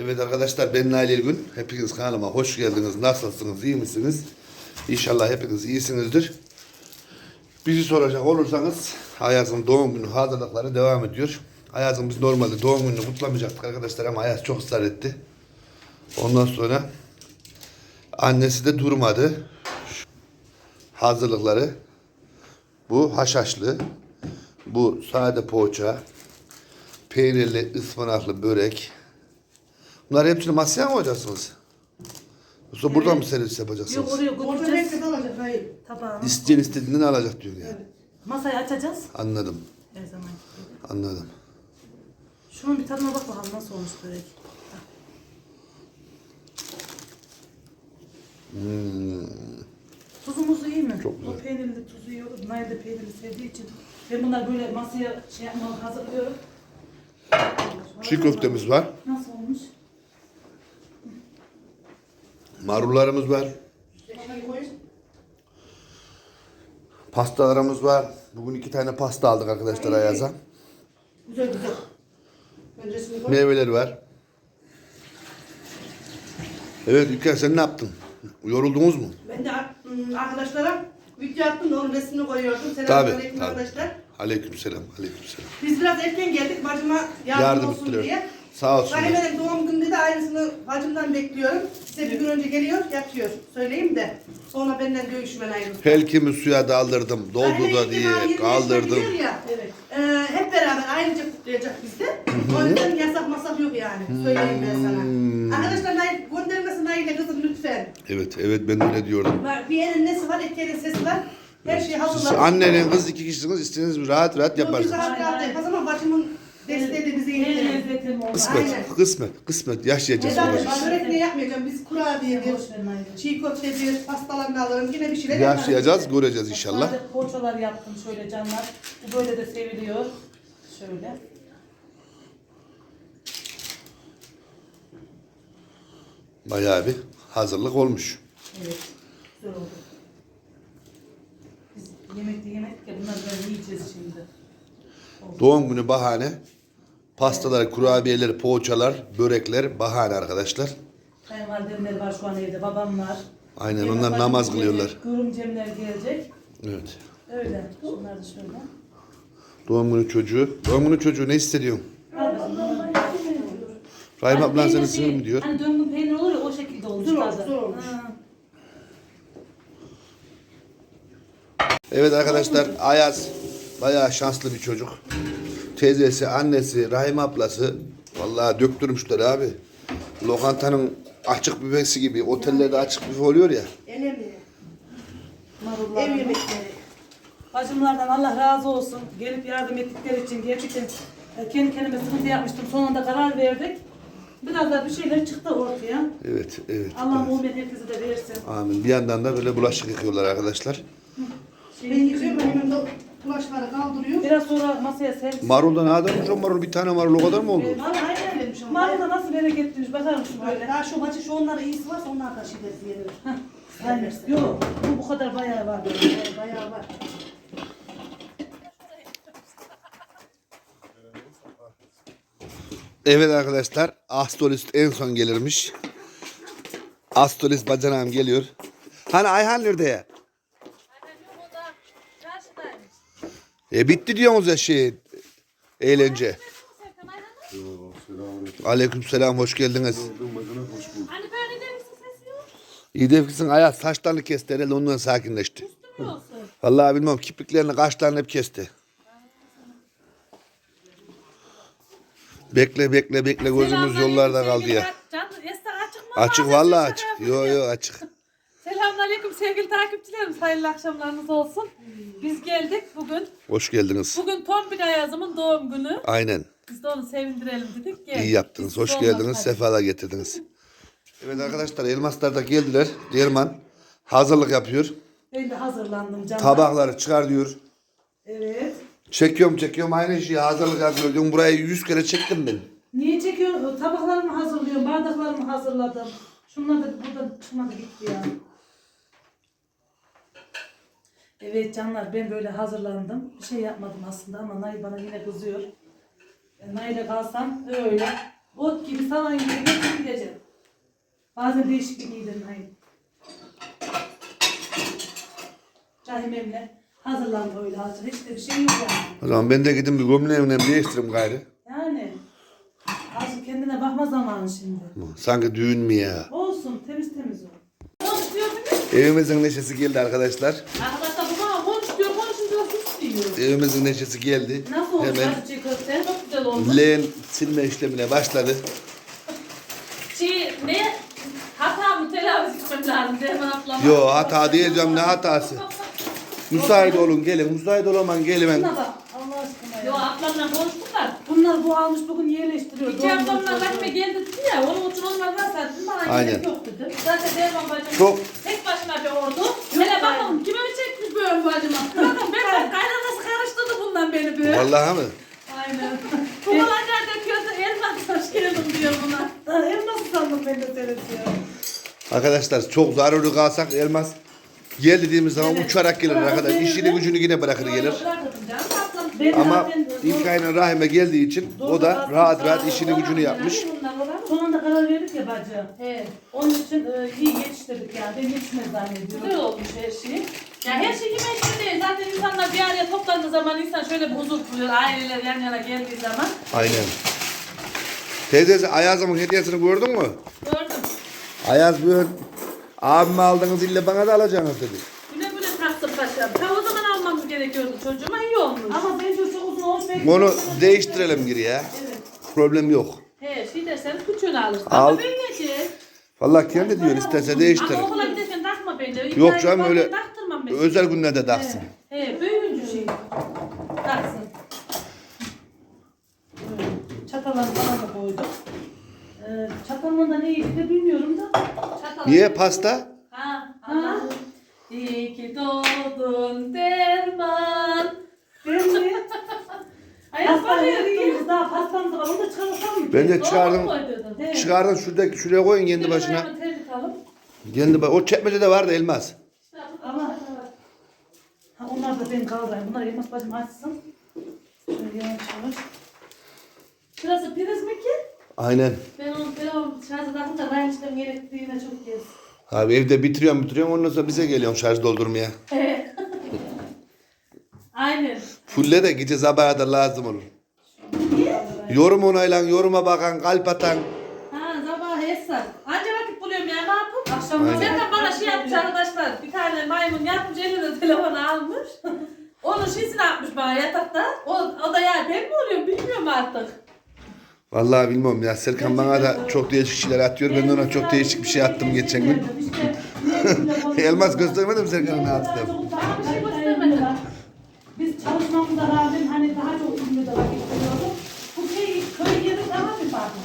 Evet arkadaşlar ben Nail İlgün. Hepiniz kanalıma hoş geldiniz. Nasılsınız? iyi misiniz? İnşallah hepiniz iyisinizdir. Bizi soracak olursanız Ayaz'ın doğum günü hazırlıkları devam ediyor. Ayaz'ın biz normalde doğum gününü kutlamayacaktık arkadaşlar ama Ayaz çok ısrar etti. Ondan sonra annesi de durmadı. Hazırlıkları bu haşhaşlı, bu sade poğaça, peynirli ıspanaklı börek. Bunları hepsini masaya mı koyacaksınız? Yoksa buradan mı servis yapacaksınız? Yok oraya Orada götüreceğiz. hayır. Tabağını. İsteyen istediğinden alacak diyor yani. Masayı açacağız. Anladım, Her zaman. anladım. Şunun bir tadına bak bakalım nasıl olmuş börek. Tuzumuzu iyi mi? Çok güzel. O peynirli tuzu iyi olur. Nail de peynirli sevdiği için. Ben bunlar böyle masaya şey yapmam hazırlıyorum. Çiğ köftemiz var, Nasıl olmuş? Marullarımız var, pastalarımız var. Bugün iki tane pasta aldık arkadaşlar Ayaz'a. Güzel güzel. Öncesini koy. Meyveler var. Evet İlker sen ne yaptın? Yoruldunuz mu? Ben de ım, arkadaşlara video attım da onun resmini koyuyordum. Selamünaleyküm tabii. arkadaşlar. Aleykümselam, aleykümselam. Biz biraz erken geldik bacıma yardım, Yardım olsun ettiriyor. diye. Sağ olsun. Rahime'nin doğum gününde de aynısını bacımdan bekliyorum. Size bir gün önce geliyor, yatıyor. Söyleyeyim de. Sonra benden dövüşmen ayrılır. Pelkimi suya daldırdım, doldu da diye defa 25'te kaldırdım. Ya, evet. Ee, hep beraber ayrıca kutlayacak bizde. O yüzden yasak masak yok yani. Söyleyeyim ben sana. Hmm. Arkadaşlar Nail, göndermesin Nail'e kızım lütfen. Evet, evet ben öyle diyordum. Var, bir elin nesi var, iki elin sesi var. Her şeyi Siz hazırladık. annenin kız iki kişisiniz, istediğiniz rahat rahat Yok, Biz yaparsınız. rahat rahat yapacağız ama bacımın bize En yeter. lezzetli olmuş. Kısmet, Aynen. kısmet, kısmet. Yaşayacağız. Zaten uğraşacağız. ben börek ne yapmayacağım. Biz kurabiyedir, çiğ köftedir, pastalarını alırım. Yine bir şeyler yaparız. Yaşayacağız, göreceğiz inşallah. Sade poğaçalar yaptım şöyle canlar. Bu böyle de seviliyor. Şöyle. Bayağı bir hazırlık olmuş. Evet. Güzel oldu. Biz yemekte yemedik ya bunları böyle yiyeceğiz şimdi. Doğum günü bahane. Pastalar, kurabiyeler, poğaçalar, börekler bahane arkadaşlar. Kayınvalidemler var şu an evde, babam var. Aynen, Yemek onlar namaz gelecek, kılıyorlar. Görümcemler gelecek. Evet. Öyle. Şunlar da şöyle. Doğum günü çocuğu. Doğum günü çocuğu ne hissediyorsun? Rahim ablan senin sinir mi diyor? Hani döngün peynir olur ya o şekilde olmuş. Tadı. güzel olmuş. Evet arkadaşlar Ayaz bayağı şanslı bir çocuk. Teyzesi, annesi, Rahim ablası vallahi döktürmüşler abi. Lokantanın açık büfesi gibi otellerde açık büfe oluyor ya. Önemli. Marullar. Ev yemekleri. Bacımlardan Allah razı olsun. Gelip yardım ettikleri için gerçekten e, kendi kendime sıkıntı yapmıştım. Sonunda karar verdik. Biraz da bir şeyler çıktı ortaya. Evet, evet. Allah evet. muhabbet herkese de versin. Amin. Bir yandan da böyle bulaşık yıkıyorlar arkadaşlar. Ben yıkıyorum, önümde bulaşıkları kaldırıyor. Biraz sonra masaya servis. Marulda ne kadarmış o marul? Bir tane marul o kadar mı oldu? Vallahi aynen demiş ama. Marul da nasıl bereketliymiş bakar mısın böyle? Daha şu bacı şu onlara iyisi varsa onlar da şiddet verir. Aynen. Yok bu bu kadar bayağı var. Bayağı var. Evet arkadaşlar Astrolist en son gelirmiş. Astrolist bacanağım geliyor. Hani Ayhan nerede ya? E bitti diyorsunuz ya şey eğlence. Aleyküm selam hoş geldiniz. Hani böyle de misin sesi yok? İyi defkisin Ayaz saçlarını kesti herhalde ondan sakinleşti. Üstü mü olsun? Vallahi bilmem kirpiklerini kaşlarını hep kesti. Bekle bekle bekle gözümüz yollarda kaldı ya. ta- Can, Esra açık mı? Açık Bazen vallahi açık. yapıyor Yo yo açık. Selamünaleyküm sevgili takipçilerimiz. Hayırlı akşamlarınız olsun. Biz geldik bugün. Hoş geldiniz. Bugün Tombik Ayazım'ın doğum günü. Aynen. Biz de onu sevindirelim dedik. Geldik. İyi yaptınız. Biz Hoş geldiniz. olmasaydınız. Sefalar getirdiniz. Evet arkadaşlar elmaslar da geldiler. Derman hazırlık yapıyor. Ben de hazırlandım canım. Tabakları çıkar diyor. Evet. Çekiyorum çekiyorum aynı şeyi hazırlık yapıyor diyorum. Burayı yüz kere çektim ben. Niye çekiyorsun? Tabaklarımı hazırlıyorum, bardaklarımı hazırladım. Şunlar da buradan çıkmadı gitti ya. Evet canlar ben böyle hazırlandım. Bir şey yapmadım aslında ama Nay bana yine kızıyor. E, Nay'la kalsam öyle. Ot gibi salan gibi Bazen değişiklik iyidir hayır. Rahim emle hazırlandı öyle azıcık. Hiç de bir şey yok yani. O zaman ben de gidin bir gömleğimle değiştireyim gayrı. Yani azıcık kendine bakma zamanı şimdi. Sanki düğün mü ya? Olsun temiz temiz ol. Evimizin neşesi geldi arkadaşlar. Arkadaşlar bu bana konuş diyor, konuşunca sus diyor. Evimizin neşesi geldi. Nasıl oldu Hemen acı köfte? Çok güzel oldu. leğen silme işlemine başladı. Şey, ne? Hata mı telafi etmem lazım Derman ablam. Yo hata diyeceğim ne hatası. Müsait olun gelin. Müsait olaman gelin. Bak Allah aşkına Yo ya. ablamla konuştuklar. Bunlar bu almış bugün yerleştiriyor. İki ablamla rahme çocuğu. geldi dedi ya, onun için onlar varsa dedim bana Aynen. gerek yok dedim. Zaten Derman bacım Çok- tek başına bir ordu. Hele bakalım kime mi çekmiş böyle bacıma? Bakın ben de bundan beni böyle. Vallahi mı? Aynen. Kumalanlar döküyordu, elmas hoş geldin diyor buna. Nasıl sandım ben de seni. Arkadaşlar çok zaruri kalsak elmas gel dediğimiz zaman Evet. uçarak gelir Bırak arkadaş. beni İşini gücünü yine bırakır gelir. Bırakırdım canım, tatlım. Ben Ama zaten ilk aynen rahime geldiği için o da rahat rahat işini gücünü yapmış. sonunda karar verdik ya bacı. He. Onun için e, iyi yetiştirdik yani. Ben yetişmez zannediyorum. Güzel olmuş her şey. Ya her şey yemek için değil. Zaten insanlar bir araya toplandığı zaman insan şöyle bir huzur buluyor. Aileler yan yana geldiği zaman. Aynen. Teyzesi Ayaz'ımın hediyesini gördün mü? Gördüm. Ayaz bir abime aldınız ille bana da alacaksınız dedi. Güle güle taktım paşam. Ta o zaman almamız gerekiyordu çocuğuma iyi olmuş. Ama bence çok uzun olmuş. belki- Onu değiştirelim geri ya. Evet. Problem yok. He şey derseniz küçüğünü alırsın. Al. Ama büyüyecek. Vallahi kendi diyor isterse değiştir. Ama okula giderken takma bence. Yok canım, öyle ben. Özel günlerde taksın. He büyüyünce şey. Taksın. Çatalları falan da koyduk. Ee, çatalın da neydi de bilmiyorum da. Çatal. Niye pasta? Ha, ha. İyi ki doğdun derman. Ben de Ayaz pasta bakıyor. yaptığımız daha pastamız var. Onu da çıkarırsam mı? Ben de çıkardım. mu koydun? Evet. Çıkardın şurada şuraya koyun kendi başına. Kendi ba- o çekmecede vardı elmas. Da ben kaldırayım. Bunlar Elmas bacım açsın. Şöyle yavaş yavaş. Şurası priz mi ki? Aynen. Ben onu telefon şarjı takınca ben işlem gerektiğine çok kez. Abi evde bitiriyorum bitiriyorum ondan sonra bize geliyorum şarj doldurmaya. Evet. Aynen. Fulle de gece sabaha da lazım olur. Yorum onaylan, yoruma bakan, kalp atan. Ha sabah hesap. Anca vakit buluyorum ya ne yapayım? Akşamları Aynen. De bana şey yapmış arkadaşlar. Bir tane maymun yatmış elinde telefonu almış. Onun şeysini atmış bana yatakta. O, o da ya ben mi oluyorum bilmiyorum artık. Vallahi bilmiyorum ya Serkan bana da çok değişik şeyler atıyor. Ben de ona çok değişik bir şey attım geçen gün. Elmas göstermedim Serkan'a ne attım. Daha bir şey. Biz çalışmamıza rağmen hani daha çok ünlü de vakit veriyorduk. Bu şey köy yeri daha bir farklı.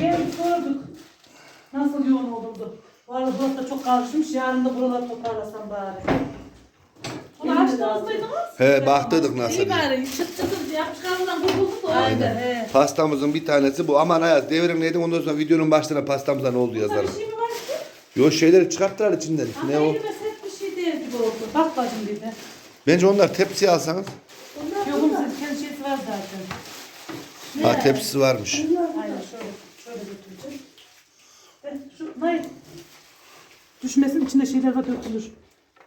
Geldik gördük. Nasıl yoğun olurdu. Bu arada burası da çok karışmış. Yarın da buraları toparlasam bari. He baktıydık nasıl İyi diye. bari çıt çıtır yapışkanından kurtulduk da Aynen. He. Pastamızın bir tanesi bu. Aman hayat devrim neydi ondan sonra videonun başlarına pastamıza ne oldu yazarım. bir şey mi var ki? Yo şeyleri çıkarttılar içinden. Ama Ne o? set bir şey değil gibi oldu. Bak bacım bir de. Bence onlar tepsiye alsanız. Yok bunun kendi şeysi var zaten. Ha tepsisi varmış. Aynen şöyle. Şöyle götüreceğim. Eh, Şu hayır. Düşmesin içinde şeyler var dökülür.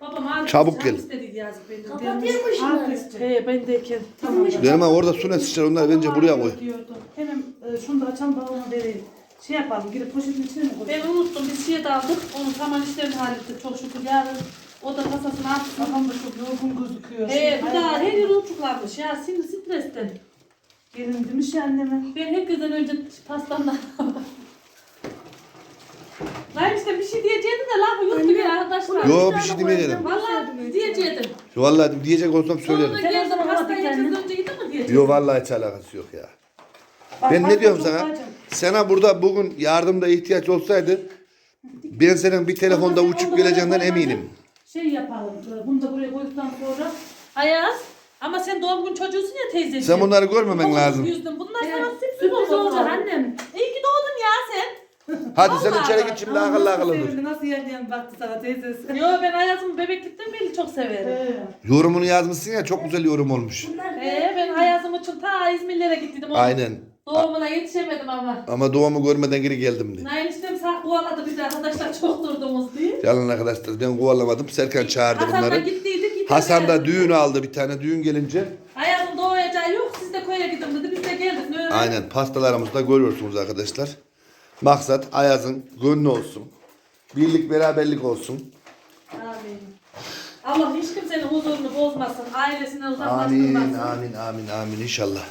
Babam abi Çabuk gel. istedi yazık benim. Kapatırmış mı? He bendeyken. Tamam. Ha orada su ne sıçrar onları bence buraya koy. Diyordu. Hemen e, şunu da açalım balona vereyim. Şey yapalım, girip poşetin içine mi koyalım? Ben unuttum biz şey de aldık. Onun tamam işlerini hallettik çok şükür. Yarın o da kasasını atsın. Kafam da çok yorgun gözüküyor. He bir daha her yer uçuklanmış ya sinir stresten. Gelin demiş ya anneme. Ben herkesten önce pastamdan Lan işte bir şey diyecektim de lafı yuttu bir arkadaşlar. Yo bir şey demeyelim. Vallahi diyecektim. Vallahi diyecek olsam söylerim. Sen o geldim zaman yiyeceğiz tane- önce gidin mi diyecektim. Yo vallahi hiç alakası yok ya. Bak, Ben bak, ne diyorum sana? bacım. Sana burada bugün yardımda ihtiyaç olsaydı ben senin bir telefonda Ama uçup onları geleceğinden eminim. Şey yapalım. e, Bunu da buraya koyduktan sonra. Ayaz ama sen doğum gün çocuğusun ya teyzeciğim. Sen bunları görmemen lazım. Yüzdün. Bunlar sana sürpriz olacak annem. İyi ki doğdun ya sen. Hadi sen içeri git şimdi akıllı akıllı dur. Sevindi, Nasıl yan baktı sana teyzesi. Yo ben Ayaz'ımı bebeklikten beri çok severim. Yorumunu yazmışsın ya çok güzel yorum olmuş. Ee, ben Ayaz'ım için ta İzmirlere gittiydim. Onun Aynen. Doğumuna yetişemedim ama. Ama doğumu görmeden geri geldim diye. Nail işte saklı kovaladı bizi arkadaşlar çok durdunuz diye. Yalan arkadaşlar ben kovalamadım. Serkan çağırdı Hasan da bunları. gittiydik. gittik. Hasan da düğün aldı bir tane düğün gelince. Ayaz'ın doğayacağı yok. Siz de koya gidin dedi. Biz de geldik. Ne öyle? Aynen pastalarımızda görüyorsunuz arkadaşlar. Maksat Ayaz'ın gönlü olsun. Birlik beraberlik olsun. Amin. Allah hiç kimsenin huzurunu bozmasın. Ailesinden Amin uzaklaştırmasın. amin amin amin inşallah.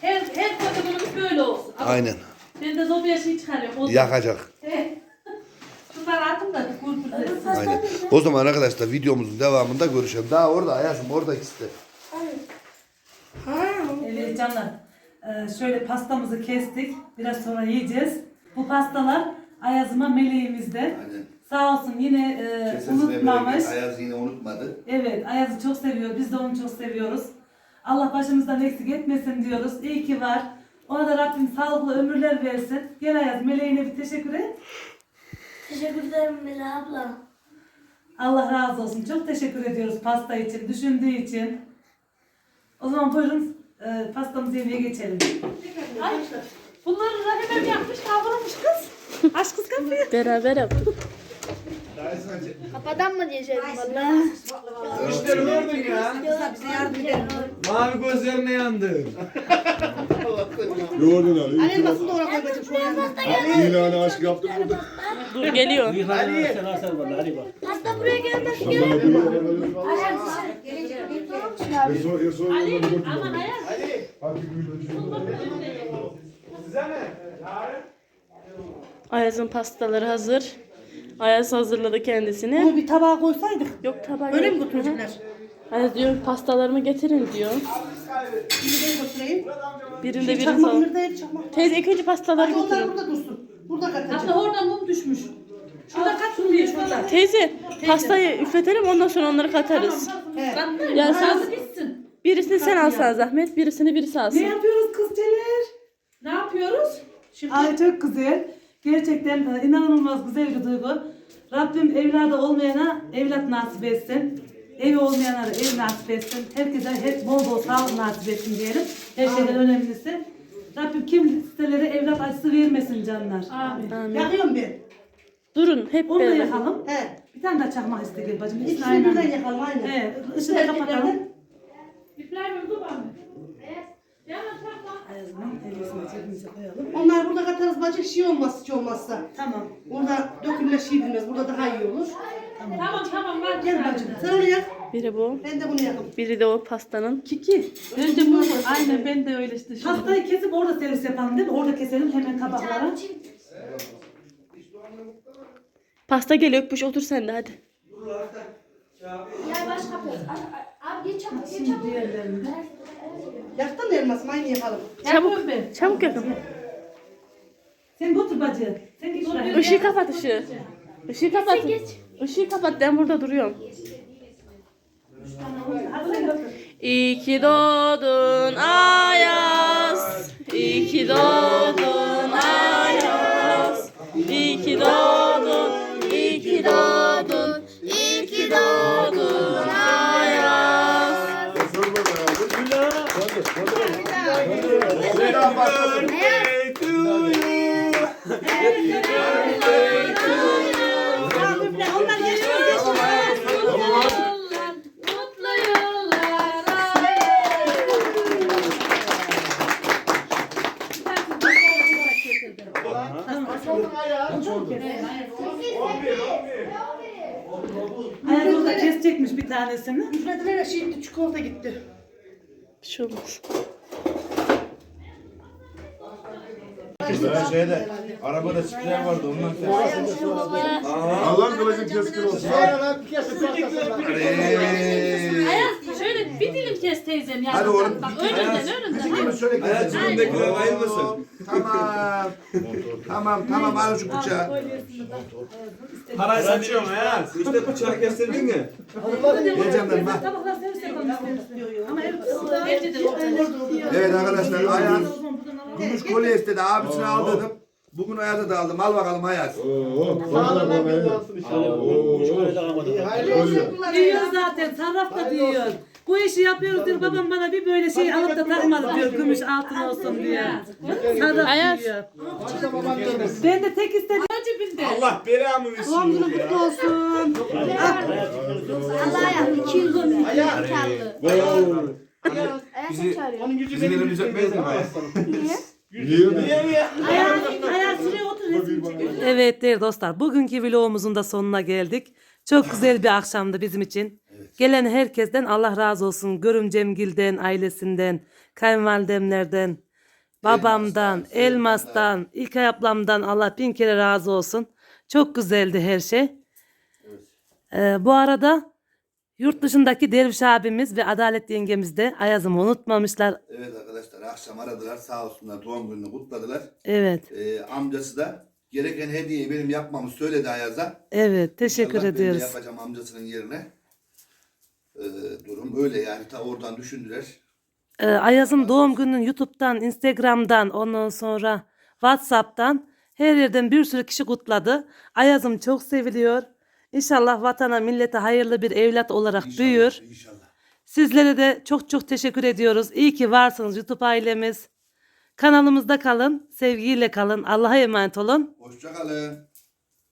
Her, her günümüz böyle olsun. Ama Aynen. Ben de zombiye şey çıkarıyorum. Yakacak. He. Şunları atın da kurtulsun. Aynen. O zaman arkadaşlar videomuzun devamında görüşelim. Daha orada Ayaz'ım orada ikisi de. Evet canlar. Ee, şöyle pastamızı kestik. Biraz sonra yiyeceğiz. Bu pastalar Ayaz'ıma meleğimizde. Aynen. Sağ olsun yine e, unutmamış. Ayaz yine unutmadı. Evet Ayaz'ı çok seviyor. Biz de onu çok seviyoruz. Allah başımızdan eksik etmesin diyoruz. İyi ki var. Ona da Rabbim sağlıklı ömürler versin. Gel Ayaz meleğine bir teşekkür et. Teşekkür ederim Mela abla. Allah razı olsun. Çok teşekkür ediyoruz pasta için, düşündüğü için. O zaman buyurun e, pastamızı yemeye geçelim. Ay, bunları da hemen yapmış, kavurmuş kız. Aşk kız kapıyı. Beraber yaptık. Kapadan mı diyeceğim valla? İşte gördün ya. Bize yardım edelim. Mavi gözlerine yandı. Gördün Ali. Annem nasıl doğru koy bacım şu an? İlanı aşk yaptım burada. Dur geliyor. Pasta buraya gelmesi Sana gerek. bir yere böyle falan. Ersoy, Ersoy yolları götürdüm. Aman Ayaz. Hadi gül Ayaz'ın pastaları hazır. Ayaz hazırladı kendisini. Bunu bir tabağa koysaydık. Yok tabak Öyle yok. mi götürecekler? Ayaz diyor pastalarımı getirin diyor. Şimdi ben götüreyim. Birinde biri Çakmak sağ. nerede? Çakmak. Teyze ilk önce pastaları Hadi onlar götürün. burada dursun. Burada katacağım. Hatta oradan mum düşmüş. Şurada kaç diye şurada. Teyze pastayı üfletelim ondan sonra onları katarız. Evet. Ya sen Sağlık bitsin. birisini sen alsan zahmet birisini birisi Ne alsın. yapıyoruz kızçeler? Ne yapıyoruz? Şimdi Ay çok güzel. Gerçekten inanılmaz güzel bir duygu. Rabbim evladı olmayana evlat nasip etsin. Evi olmayana da ev nasip etsin. Herkese hep bol bol sağlık nasip etsin diyelim. Her şeyden önemlisi. Rabbim kimselere evlat acısı vermesin canlar. Amin. Amin. Yakıyorum ben. Durun hep Onu da beraber. yakalım. He. Bir tane daha çakmak iste gel bacım. İkisini İkisini birden yakalım aynen. Işığı da kapatalım. İbrahim dur bana. Elbisini cebimize koyalım. Onlar burada katarız bacı şey olmaz hiç olmazsa. Tamam. Burada dökülme şey bilmez. Burada daha iyi olur. Tamam tamam var. Gel bacım. Sen onu yak. Biri bu. Ben de bunu yakım. Biri de o pastanın. Kiki. Önce bunu Aynen ben de öyle işte. Pastayı kesip orada servis yapalım değil mi? Orada keselim hemen kabaklara. Pasta geliyor Ökbuş otur sen de hadi. Ya baş kapıyoruz. Abi geç çabuk geç çabuk. Yaktın mı elmasım? Aynı yakalım. Çabuk. Çabuk yakın. Sen götür bacı. Sen şuraya. Işığı kapat ışığı. Işığı kapat. Işığı kapat ben burada duruyorum. İyi ki doğdun Ayaz. İyi ki doğdun Ayaz. İyi ki doğdun. Onlar geçiyor geçiyor. Ayaz orada kesecekmiş bir tanesini. Üflediler şimdi çikolata gitti. Bir şey olmaz. Ben şeyde arabada sprey vardı ondan sonra. Allah'ın kılıcın keskin olsun. Ayaz şöyle bir dilim kes teyzem ya. Hadi oğlum. Bak önünden önünden. Şöyle keselim. Hayatımdakiler ayrılmasın. Tamam. tamam tamam al şu bıçağı. Parayı saçıyorum ya. İşte bıçağı kestirdin mi? Geleceğim ben bak. Evet arkadaşlar Ayaz gümüş kolye istedi abisine al dedim. Bugün Ayaz'a da aldım. Al bakalım Ayaz. Oo, bana bana Oo. Diyor zaten. Sarraf da diyor. Bu işi yapıyoruz diyor. Babam bana bir böyle şey alıp da takmadı diyor. Gümüş altın olsun diyor. Ayaz. diyor. Ben de tek istedim. Allah belamı versin Doğum günün ya. kutlu olsun. Allah'a yap. 200 lira. Karlı. Bizi, bizi gene düzeltmeyiz mi? Niye? Ayağı, ayağı şuraya otur resim. Evet değerli dostlar bugünkü vlogumuzun da sonuna geldik. Çok güzel bir akşamdı bizim için. Gelen herkesten Allah razı olsun. Görümcemgil'den, ailesinden, kayınvalidemlerden, babamdan, Elmas'tan, İlkay ablamdan Allah bin kere razı olsun. Çok güzeldi her şey. Ee, bu arada yurt dışındaki Derviş abimiz ve Adalet yengemiz de Ayaz'ımı unutmamışlar. Evet arkadaşlar akşam aradılar sağ olsunlar doğum gününü kutladılar. Evet, Ee, amcası da gereken hediyeyi benim yapmamı söyledi Ayaz'a. evet teşekkür İnşallah Ben de ediyoruz. yapacağım amcasının yerine. Ee, durum öyle yani ta oradan düşündüler. Ee, Ayaz'ın doğum gününün YouTube'dan, Instagram'dan, ondan sonra WhatsApp'tan her yerden bir sürü kişi kutladı. Ayaz'ım çok seviliyor. İnşallah vatana, millete hayırlı bir evlat olarak İnşallah, büyür. İnşallah. Sizlere de çok çok teşekkür ediyoruz. İyi ki varsınız YouTube ailemiz. Kanalımızda kalın, sevgiyle kalın. Allah'a emanet olun. Hoşça kalın.